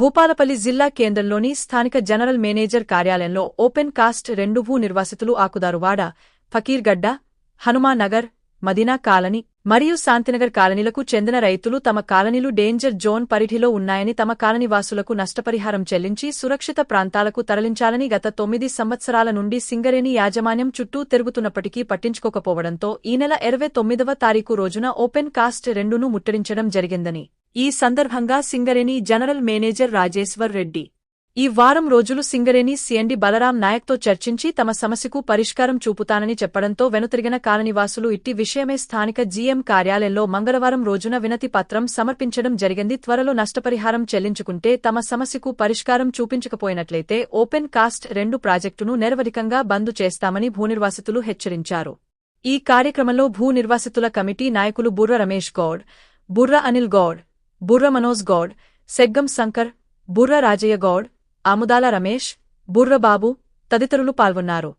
భూపాలపల్లి జిల్లా కేంద్రంలోని స్థానిక జనరల్ మేనేజర్ కార్యాలయంలో ఓపెన్ కాస్ట్ రెండు భూ నిర్వాసితులు ఆకుదారువాడ ఫకీర్గడ్డ హనుమానగర్ మదీనా కాలనీ మరియు శాంతినగర్ కాలనీలకు చెందిన రైతులు తమ కాలనీలు డేంజర్ జోన్ పరిధిలో ఉన్నాయని తమ కాలనీవాసులకు నష్టపరిహారం చెల్లించి సురక్షిత ప్రాంతాలకు తరలించాలని గత తొమ్మిది సంవత్సరాల నుండి సింగరేణి యాజమాన్యం చుట్టూ తిరుగుతున్నప్పటికీ పట్టించుకోకపోవడంతో ఈ నెల ఇరవై తొమ్మిదవ తారీఖు రోజున ఓపెన్ కాస్ట్ రెండును ముట్టడించడం జరిగిందని ఈ సందర్భంగా సింగరేణి జనరల్ మేనేజర్ రాజేశ్వర్ రెడ్డి. ఈ వారం రోజులు సింగరేణి సీఎండి బలరాం నాయక్తో చర్చించి తమ సమస్యకు పరిష్కారం చూపుతానని చెప్పడంతో వెనుతిరిగిన కాలనివాసులు ఇట్టి విషయమే స్థానిక జీఎం కార్యాలయంలో మంగళవారం రోజున వినతి పత్రం సమర్పించడం జరిగింది. త్వరలో నష్టపరిహారం చెల్లించుకుంటే తమ సమస్యకు పరిష్కారం చూపించకపోయినట్లయితే ఓపెన్ కాస్ట్ రెండు ప్రాజెక్టును నిరవధికంగా బంద్ చేస్తామని భూనిర్వాసితులు హెచ్చరించారు. ఈ కార్యక్రమంలో భూ నిర్వాసితుల కమిటీ నాయకులు బుర్ర రమేష్ గౌడ్ బుర్ర అనిల్ గౌడ్ బుర్ర మనోజ్ గౌడ్ సెగ్గం శంకర్ బుర్ర రాజయ్య గౌడ్ ఆముదాల రమేష్ బుర్రబాబు తదితరులు పాల్గొన్నారు.